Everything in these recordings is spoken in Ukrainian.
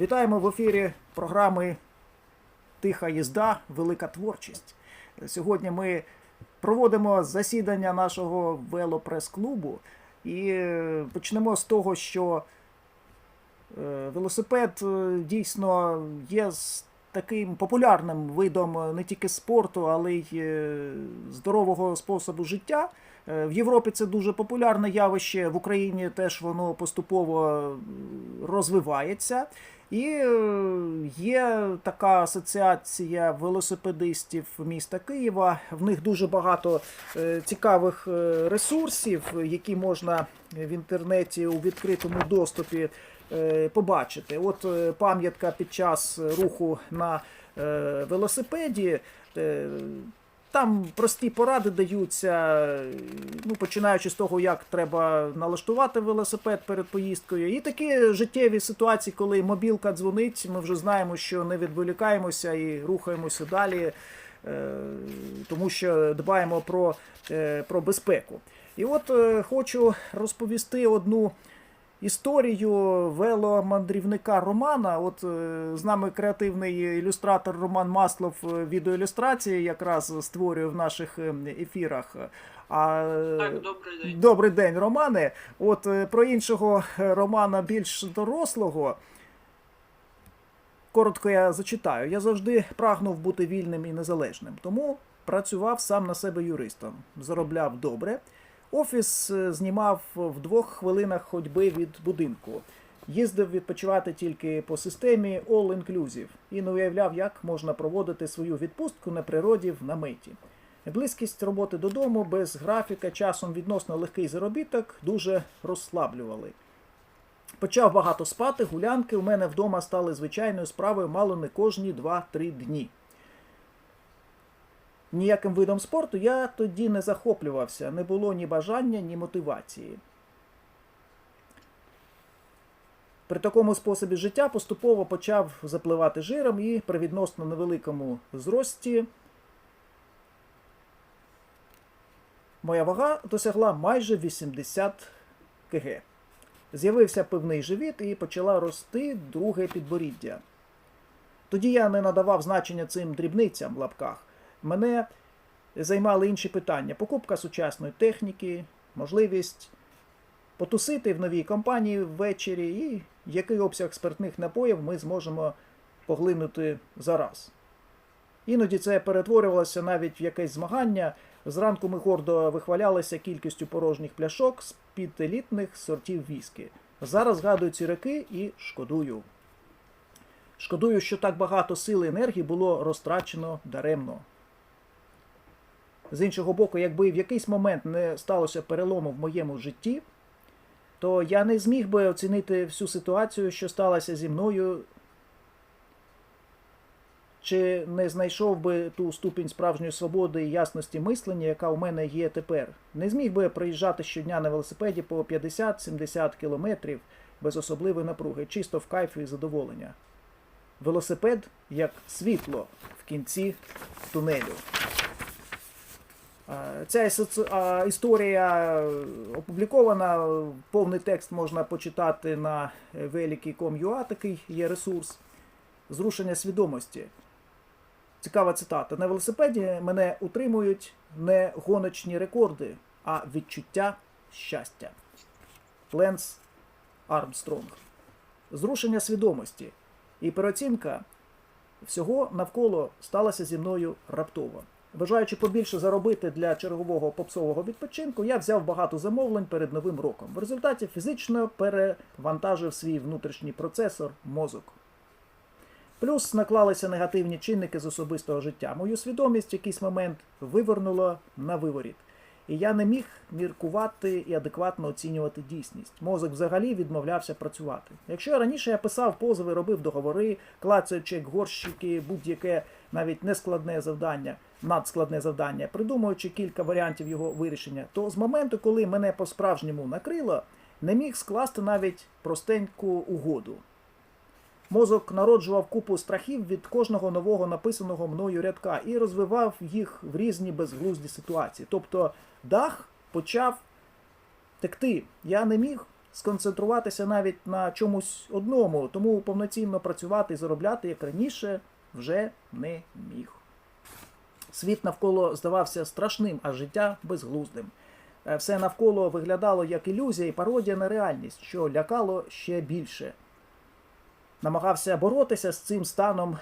Вітаємо в ефірі програми Тиха їзда, велика творчість. Сьогодні ми проводимо засідання нашого велопрес-клубу і е, почнемо з того, що е, велосипед е, дійсно є таким популярним видом не тільки спорту, але й здорового способу життя. В Європі це дуже популярне явище, в Україні теж воно поступово розвивається. І е, є така асоціація велосипедистів міста Києва. В них дуже багато е, цікавих е, ресурсів, які можна в інтернеті у відкритому доступі побачити. От пам'ятка під час руху на велосипеді. Там прості поради даються, ну, починаючи з того, як треба налаштувати велосипед перед поїздкою. І такі життєві ситуації, коли мобілка дзвонить, ми вже знаємо, що не відволікаємося і рухаємося далі, е, тому що дбаємо про, е, про безпеку. І от е, хочу розповісти одну історію веломандрівника Романа. От е, з нами креативний ілюстратор Роман Маслов е, відеоілюстрації якраз створює в наших е, ефірах. А Так, добрий день. Добрий день, Романе. От е, про іншого Романа більш дорослого. Коротко я зачитаю. Я завжди прагнув бути вільним і незалежним, тому працював сам на себе юристом, заробляв добре. Офіс е, знімав в двох хвилинах ходьби від будинку. Їздив відпочивати тільки по системі All Inclusive і не уявляв, як можна проводити свою відпустку на природі в наметі. Близькість роботи додому без графіка, часом відносно легкий заробіток дуже розслаблювали. Почав багато спати, гулянки у мене вдома стали звичайною справою мало не кожні 2-3 дні. Ніяким видом спорту я тоді не захоплювався, не було ні бажання, ні мотивації. При такому способі життя поступово почав запливати жиром і при відносно невеликому зрості моя вага досягла майже 80 кг. З'явився пивний живіт і почала рости друге підборіддя. Тоді я не надавав значення цим дрібницям в лапках. Мене займали інші питання: покупка сучасної техніки, можливість потусити в новій компанії ввечері, і який обсяг спиртних напоїв ми зможемо поглинути за раз. Іноді це перетворювалося навіть в якесь змагання. Зранку ми гордо вихвалялися кількістю порожніх пляшок з під елітних сортів віскі. Зараз згадую ці роки і шкодую. Шкодую, що так багато сил і енергії було розтрачено даремно. З іншого боку, якби в якийсь момент не сталося перелому в моєму житті, то я не зміг би оцінити всю ситуацію, що сталася зі мною, чи не знайшов би ту ступінь справжньої свободи і ясності мислення, яка у мене є тепер. Не зміг би проїжджати щодня на велосипеді по 50-70 кілометрів без особливої напруги, чисто в кайфі і задоволення. Велосипед як світло в кінці тунелю. А, Ця історія опублікована. Повний текст можна почитати на великий.com.ua, такий є ресурс. Зрушення свідомості. Цікава цитата. На велосипеді мене утримують не гоночні рекорди, а відчуття щастя. Ленс Армстронг. Зрушення свідомості і переоцінка всього навколо сталося зі мною раптово. Бажаючи побільше заробити для чергового попсового відпочинку, я взяв багато замовлень перед новим роком. В результаті фізично перевантажив свій внутрішній процесор мозок. Плюс наклалися негативні чинники з особистого життя. Мою свідомість в якийсь момент вивернуло на виворіт. І я не міг міркувати і адекватно оцінювати дійсність. Мозок взагалі відмовлявся працювати. Якщо раніше я писав позови, робив договори, клацаючи горщики, будь-яке навіть нескладне завдання, надскладне завдання, придумуючи кілька варіантів його вирішення, то з моменту, коли мене по-справжньому накрило, не міг скласти навіть простеньку угоду. Мозок народжував купу страхів від кожного нового написаного мною рядка і розвивав їх в різні безглузді ситуації. Тобто дах почав текти. Я не міг сконцентруватися навіть на чомусь одному, тому повноцінно працювати і заробляти, як раніше, вже не міг. Світ навколо здавався страшним, а життя безглуздим. Е, Все навколо виглядало як ілюзія і пародія на реальність, що лякало ще більше. Намагався боротися з цим станом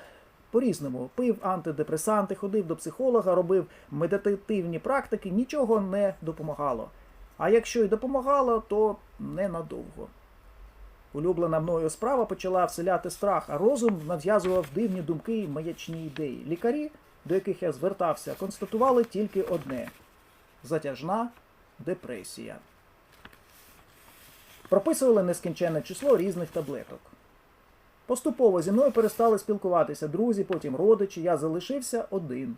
по-різному. Пив антидепресанти, ходив до психолога, робив медитативні практики, нічого не допомагало. А якщо й допомагало, то ненадовго. Улюблена мною справа почала вселяти страх, а розум нав'язував дивні думки й маячні ідеї. Лікарі, до яких я звертався, констатували тільки одне затяжна депресія. Прописували нескінченне число різних таблеток. Поступово зі мною перестали спілкуватися друзі, потім родичі, я залишився один.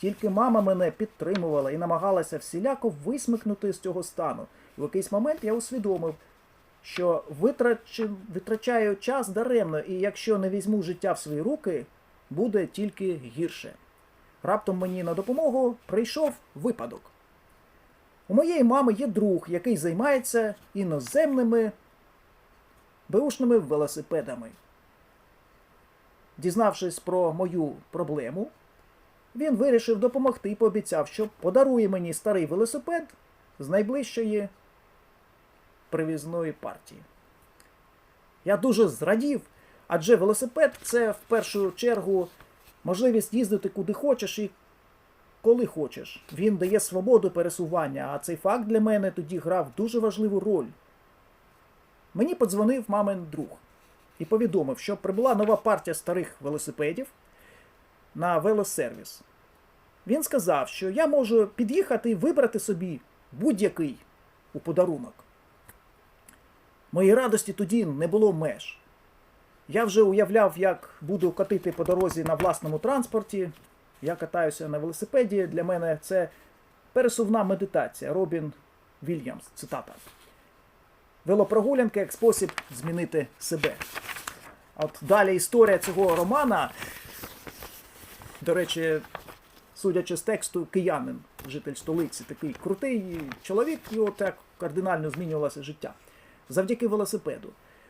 Тільки мама мене підтримувала і намагалася всіляко висмикнути з цього стану. І в якийсь момент я усвідомив, що витрачу, витрачаю час даремно, і якщо не візьму життя в свої руки, буде тільки гірше. Раптом мені на допомогу прийшов випадок. У моєї мами є друг, який займається іноземними беушними велосипедами. Дізнавшись про мою проблему, він вирішив допомогти і пообіцяв, що подарує мені старий велосипед з найближчої привізної партії. Я дуже зрадів, адже велосипед це в першу чергу можливість їздити куди хочеш і коли хочеш. Він дає свободу пересування, а цей факт для мене тоді грав дуже важливу роль. Мені подзвонив мамин друг і повідомив, що прибула нова партія старих велосипедів на велосервіс. Він сказав, що я можу під'їхати і вибрати собі будь-який у подарунок. Моїй радості тоді не було меж. Я вже уявляв, як буду катити по дорозі на власному транспорті. Я катаюся на велосипеді. Для мене це пересувна медитація. Робін Вільямс, цитата. Велопрогулянка як спосіб змінити себе. От далі історія цього романа. До речі, судячи з тексту, киянин, житель столиці, такий крутий чоловік, його так кардинально змінювалося життя. Завдяки велосипеду.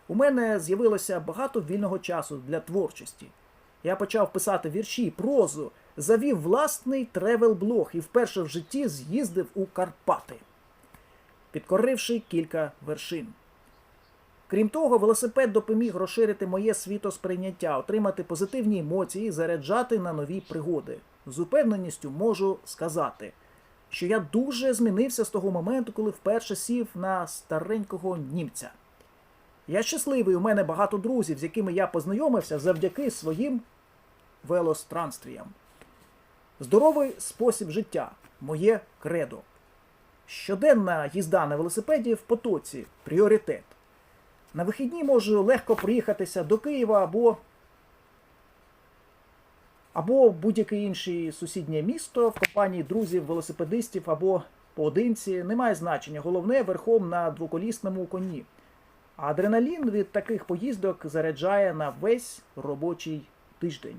У мене з'явилося багато вільного часу для творчості. Я почав писати вірші, прозу, завів власний тревел-блог і вперше в житті з'їздив у Карпати, підкоривши кілька вершин. Крім того, велосипед допоміг розширити моє світосприйняття, отримати позитивні емоції, заряджати на нові пригоди. З упевненістю можу сказати, що я дуже змінився з того моменту, коли вперше сів на старенького німця. Я щасливий, у мене багато друзів, з якими я познайомився завдяки своїм велостранствіям. Здоровий спосіб життя моє кредо. Щоденна їзда на велосипеді в потоці пріоритет. На вихідні можу легко приїхатися до Києва або або будь-яке інше сусіднє місто в компанії друзів, велосипедистів або поодинці. Немає значення. Головне верхом на двоколісному коні. Адреналін від таких поїздок заряджає на весь робочий тиждень.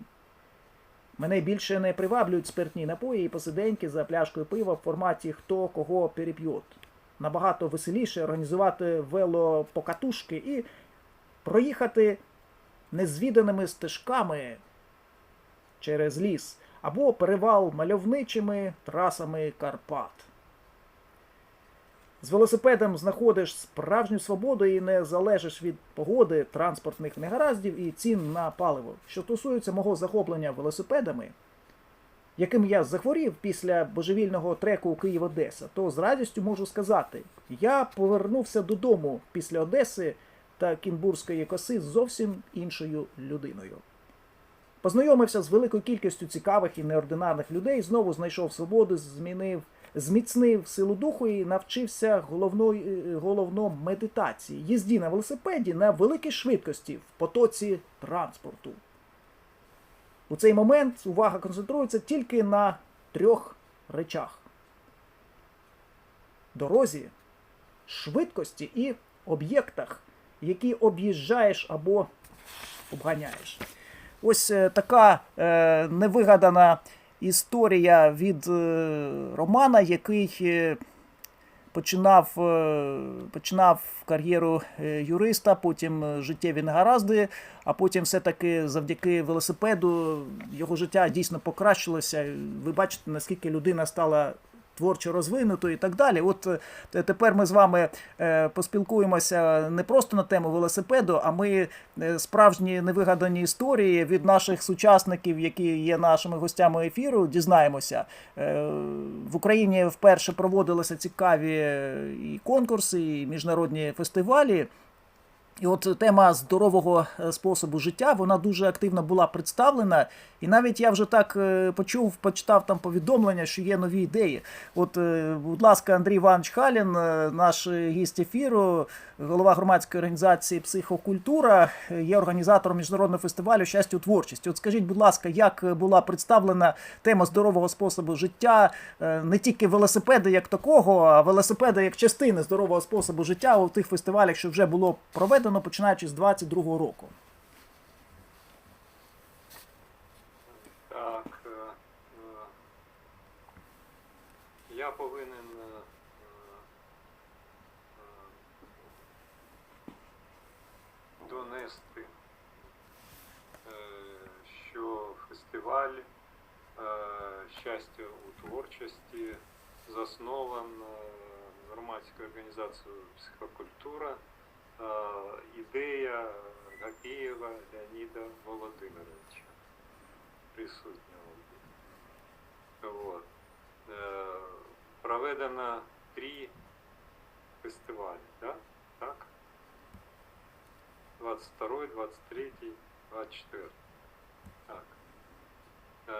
Мене більше не приваблюють спиртні напої і посиденьки за пляшкою пива в форматі хто кого переп'єт. Набагато веселіше організувати велопокатушки і проїхати незвіданими стежками через ліс або перевал мальовничими трасами Карпат. З велосипедом знаходиш справжню свободу і не залежиш від погоди, транспортних негараздів і цін на паливо. Що стосується мого захоплення велосипедами, яким я захворів після божевільного треку Київ-Одеса, то з радістю можу сказати, я повернувся додому після Одеси та Кінбурзької коси зовсім іншою людиною. Познайомився з великою кількістю цікавих і неординарних людей, знову знайшов свободу, змінив, зміцнив силу духу і навчився головної, головно медитації, їзді на велосипеді на великій швидкості в потоці транспорту. У цей момент увага концентрується тільки на трьох речах: дорозі, швидкості і об'єктах, які об'їжджаєш або обганяєш. Ось е, така е, невигадана історія від е, Романа, який е, починав, е, починав кар'єру юриста, потім життєві негаразди, а потім все-таки завдяки велосипеду його життя дійсно покращилося. Ви бачите, наскільки людина стала творчо розвинутою і так далі. От е, тепер ми з вами е, поспілкуємося не просто на тему велосипеду, а ми е, справжні невигадані історії від наших сучасників, які є нашими гостями ефіру, дізнаємося. В Україні вперше проводилися цікаві і конкурси, і міжнародні фестивалі. І от тема здорового е, способу життя вона дуже активно була представлена. І навіть я вже так е, почув, почитав там повідомлення, що є нові ідеї. От, е, будь ласка, Андрій Іванович Халін, наш гість ефіру, голова громадської організації Психокультура, є організатором міжнародного фестивалю Щастя у творчості. От скажіть, будь ласка, як була представлена тема здорового способу життя, не тільки велосипеди як такого, а велосипеди як частини здорового способу життя у тих фестивалях, що вже було проведено починаючи з 22-го року. Так. е, е, Я повинен е, донести, що фестиваль щастя у творчості заснований громадською організацією психокультура. Е, Ідея Гапієва Леоніда Володимировича присутнього. Вот. Е, Проведено три фестивалі, да? так? 22, 23, 24. Так. Е,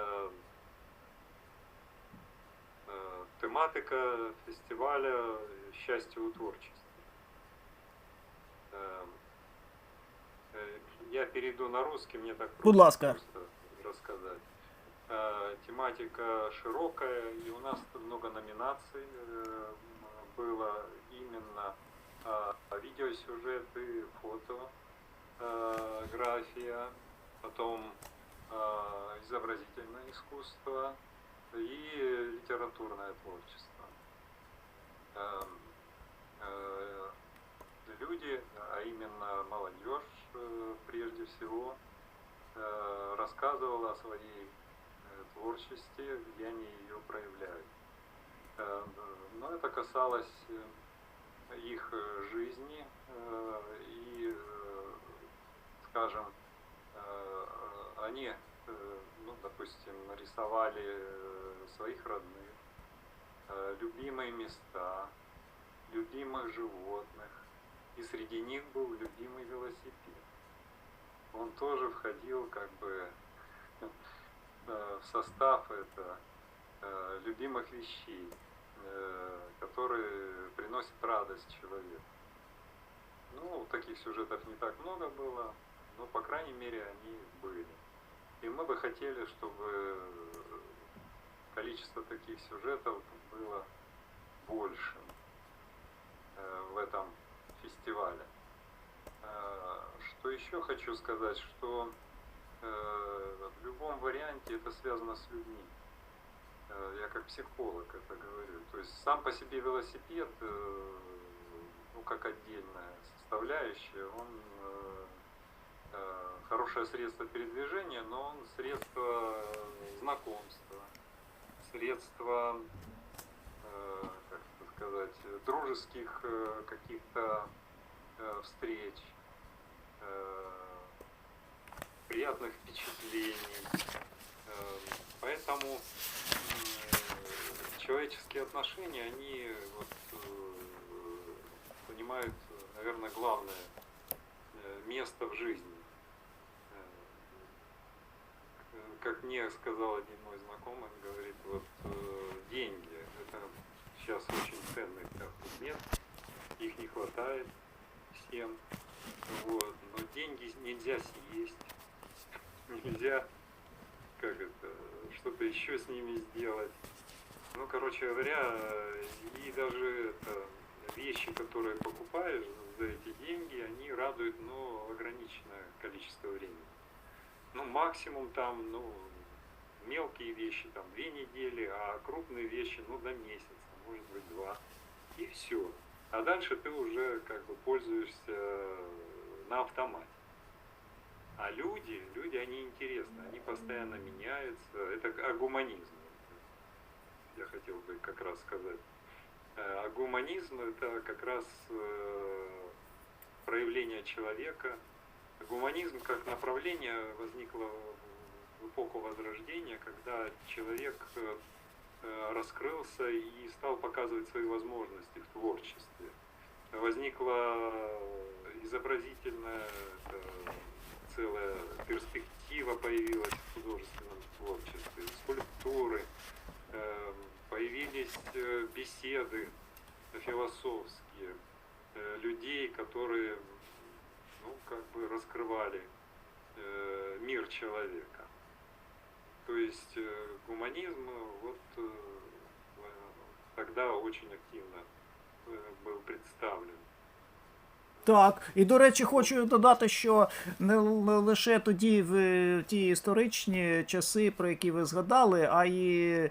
е, Тематика фестиваля «Щастя у творчості». Е, Я перейду на русский, мне так Будь ласка. рассказать. Э, Тематика широкая, и у нас много номинаций э, было именно э, видеосюжеты, фотография, потом э, изобразительное искусство и литературное творчество. Люди, а именно молодежь э, прежде всего, э, рассказывала о своей э, творчестве, где они ее проявляют. Но это касалось их жизни и, скажем, они, ну, допустим, нарисовали э, своих родных, любимые места, любимых животных, и среди них был любимый велосипед. Он тоже входил как бы э, в состав это э, любимых вещей, э, которые приносят радость человеку. Ну, таких сюжетов не так много было, но, по крайней мере, они были. И мы бы хотели, чтобы количество таких сюжетов было большим в этом фестивале. Э, Что еще хочу сказать, что э, в любом варианте это связано с людьми. Э, Я как психолог это говорю. То есть сам по себе велосипед, э, ну как отдельная составляющая, он хорошее средство передвижения, но он средство знакомства, средство, как сказать, дружеских э, каких-то э, встреч, э, приятных впечатлений. Поэтому человеческие отношения, они вот, занимают, наверное, главное место в жизни. Как мне сказал один мой знакомый, он говорит, вот деньги, это сейчас очень ценный да, предмет, их не хватает всем, вот, но деньги нельзя съесть, нельзя, как это, что-то еще с ними сделать. Ну, короче говоря, и даже это, вещи, которые покупаешь за эти деньги, они радуют, ну, ограниченное количество времени. Ну, максимум там, ну, мелкие вещи, там, две недели, а крупные вещи, ну, до месяца, может быть, два. и все. А дальше ты уже как бы пользуешься на автомате. А люди, люди, они интересны, они постоянно меняются. Это о гуманизме. Я хотел бы как раз сказать. Э, А гуманизм это как раз э, проявление человека. Гуманизм как направление возникло в эпоху Возрождения, когда человек э, э, раскрылся и стал показывать свои возможности в творчестве. Возникла изобразительная э, целая перспектива появилась в художественном творчестве, скульптуры, э, появились э, беседы философские э, людей, которые ну, как бы раскрывали э, мир человека. То есть э, гуманизм э, вот э, в- тогда очень активно э, был представлен. Так, і до речі, хочу додати, що не лише тоді в е, ті історичні часи, про які ви згадали, а й е,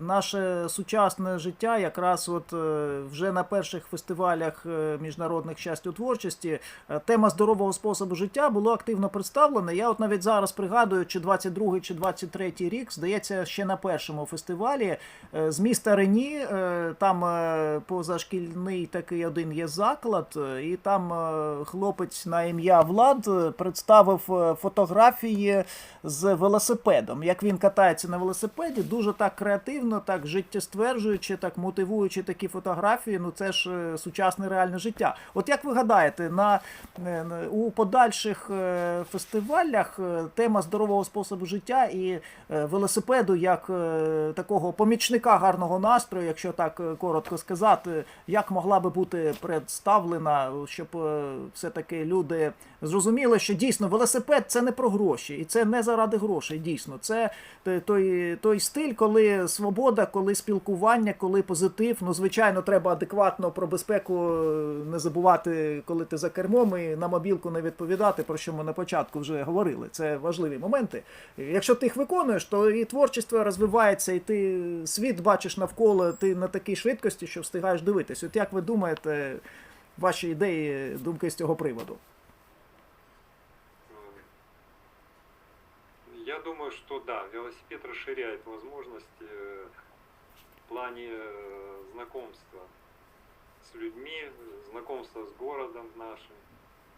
наше сучасне життя, якраз от е, вже на перших фестивалях е, міжнародних щастя творчості, е, тема здорового способу життя було активно представлена. Я от навіть зараз пригадую, чи 22 чи 23 рік, здається, ще на першому фестивалі е, з міста Рені, е, там е, позашкільний такий один є заклад, і там е, хлопець на ім'я Влад е, представив е, фотографії з велосипедом. Як він катається на велосипеді, дуже так креативно, так життєстверджуючи, так мотивуючи такі фотографії. Ну це ж сучасне реальне життя. От як ви гадаєте, на, у подальших фестивалях тема здорового способу життя і велосипеду як такого помічника гарного настрою, якщо так коротко сказати, як могла би бути представлена, щоб е, все-таки люди зрозуміли, що дійсно велосипед це не про гроші, і це не заради грошей. Дійсно, це той, той стиль, коли свобода, коли спілкування, коли позитив. Ну, звичайно, треба адекватно про безпеку е, не забувати, коли ти за кермом і на мобілку не відповідати, про що ми на початку вже говорили. Це важливі моменти. Якщо ти їх виконуєш, то і творчість розвивається, і ти світ бачиш навколо, ти на такій швидкості, що встигаєш дивитись. От як ви думаєте, ваші ідеї, думки з цього приводу? Я думаю, что да, велосипед расширяет возможности э, в плане э, знакомства с людьми, э, знакомства с городом нашим.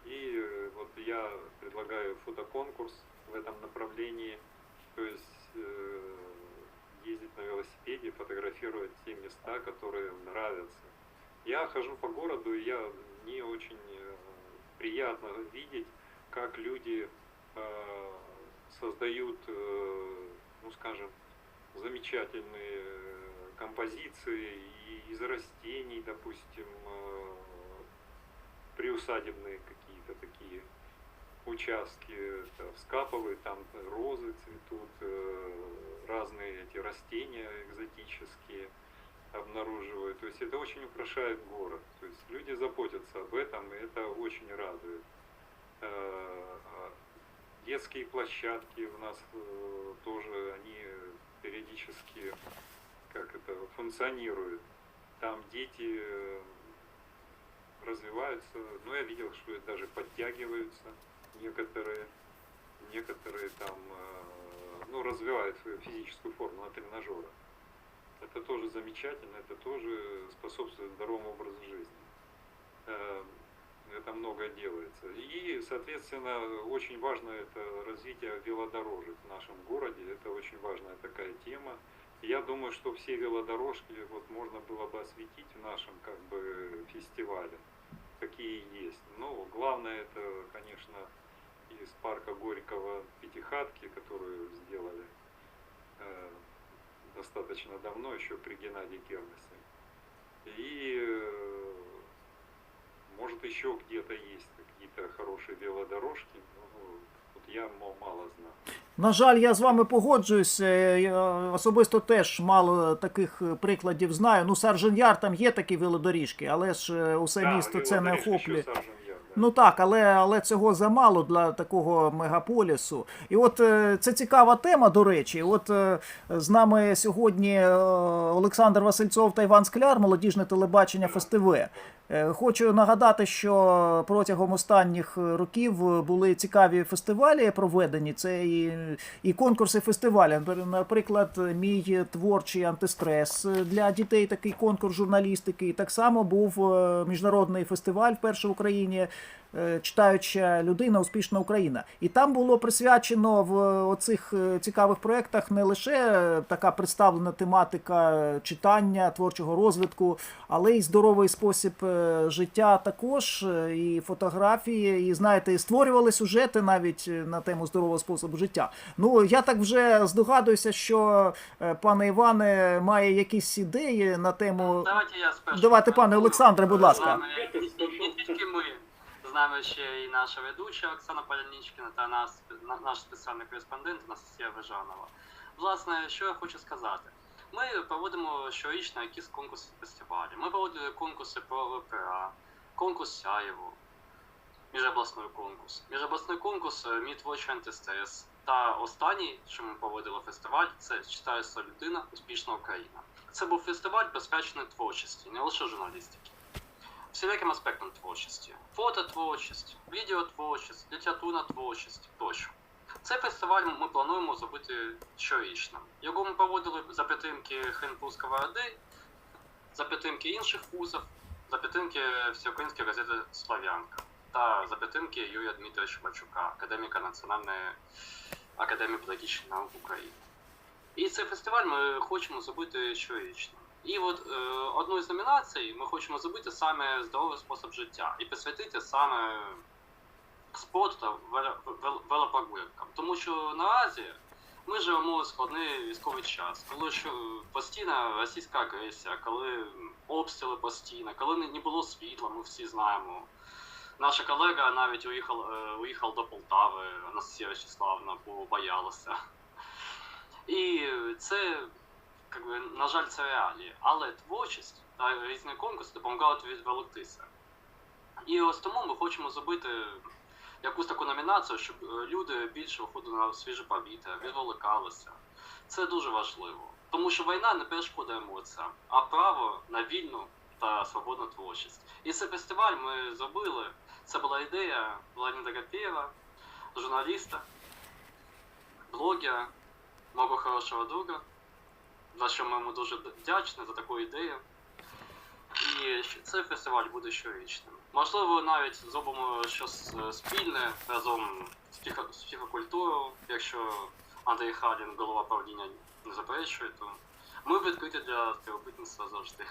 И э, вот я предлагаю фотоконкурс в этом направлении, то есть э, ездить на велосипеде, фотографировать те места, которые нравятся. я хожу по городу, и я мне очень э, приятно видеть, как люди э, создают, э, ну скажем, замечательные композиции из растений, допустим, приусадебные какие-то такие участки, это вскапывают, там розы цветут, разные эти растения экзотические обнаруживают. То есть это очень украшает город. То есть люди заботятся об этом, и это очень радует. Э, а Детские площадки у нас э, тоже, они периодически как это, функционируют. Там дети э, развиваются, ну я видел, что даже подтягиваются некоторые, некоторые там, ну развивают свою физическую форму на тренажерах. Это тоже замечательно, это тоже способствует здоровому образу жизни. Э, Это многое делается. И, соответственно, очень важно это развитие велодорожек в нашем городе. Это очень важная такая тема. Я думаю, что все велодорожки вот можно было бы осветить в нашем как бы фестивале, какие есть. Ну, главное это, конечно, из парка Горького Пятихатки, которую сделали э, достаточно давно, еще при Геннадии Кернесе. И э, может еще где-то есть какие-то хорошие велодорожки, ну, вот я мало знаю. На жаль, я з вами погоджуюсь. е, особисто теж мало таких е, прикладів знаю. Ну, Саржен Яр там є такі велодоріжки, але ж усе Да, місто це не охоплює. Ну так, але, але цього замало для такого мегаполісу. І от е, це цікава тема, до речі. От е, з нами сьогодні е, Олександр Васильцов та Іван Скляр, молодіжне телебачення ФСТВ. Хочу нагадати, що протягом останніх років були цікаві фестивалі проведені. Це і, і конкурси фестивалі. Наприклад, мій творчий антистрес для дітей, такий конкурс журналістики. І так само був міжнародний фестиваль вперше в Україні. Е, Читаюча людина, успішна Україна, і там було присвячено в оцих е, цікавих проєктах не лише е, така представлена тематика читання, творчого розвитку, але й здоровий спосіб е, життя також, е, і фотографії, і знаєте, створювали сюжети навіть е, на тему здорового способу життя. Ну я так вже здогадуюся, що е, пане Іване має якісь ідеї на тему. Давайте я спершу. Давайте, пане. Олександре, будь ласка. Не тільки ми, з нами ще і наша ведуча Оксана Полянічкіна та наш, наш спеціальний кореспондент Анастасія Вижанова. Власне, що я хочу сказати. Ми проводимо щорічно якісь конкурси фестивалі. Ми проводили конкурси про ВПА, конкурс Сяєву, міжобласний конкурс. Міжобласний конкурс Мій творчий антистрес. Та останній, що ми проводили фестиваль, це читається людина, успішна Україна. Це був фестиваль присвячений творчості, не лише журналістики. Всіляким аспектам творчості: фототворчість, відеотворчість, літературна творчість тощо. Цей фестиваль ми плануємо зробити щорічно. Його ми проводили за підтримки Хенпу Сковороди, за підтримки інших вузів, за підтримки Всеукраїнської газети Слав'янка та за підтримки Юрія Дмитровича Бачука, академіка Національної академії педагогічних наук України. І цей фестиваль ми хочемо зробити щорічно. І от е, одну із номінацій ми хочемо зробити саме здоровий спосіб життя і присвятити саме спорту та вело- велопрогулянкам. Тому що наразі ми живемо у складний військовий час, коли що постійна російська агресія, коли обстріли постійно, коли не було світла, ми всі знаємо. Наша колега навіть уїхала, е, уїхала до Полтави, Анастасія Вячеславна, бо боялася. І це, как би, на жаль, це реалії. Але творчість та різні конкурси допомагають відволіктися. І ось тому ми хочемо зробити якусь таку номінацію, щоб е, люди більше виходили на свіже повітря, відволікалися. Це дуже важливо. Тому що війна не перешкода емоціям, а право на вільну та свободну творчість. І цей фестиваль ми зробили. Це була ідея Леоніда Гапєва, журналіста, блогера, мого хорошого друга, за що ми йому дуже вдячні за таку ідею. І цей фестиваль буде щорічним. Можливо, навіть зробимо щось е, спільне разом з психо- з психокультурою, якщо Андрій Халін, голова правління, не заперечує, то ми відкриті для співробітництва завжди.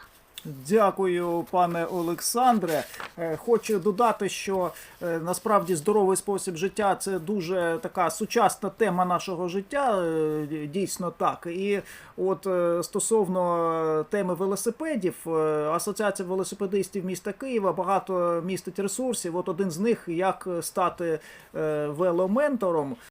Дякую, пане Олександре. Е, Хочу додати, що е, насправді здоровий спосіб життя це дуже така сучасна тема нашого життя. е, Дійсно так. І от стосовно теми велосипедів, Асоціація велосипедистів міста Києва багато містить ресурсів. От один з них як стати веломентором.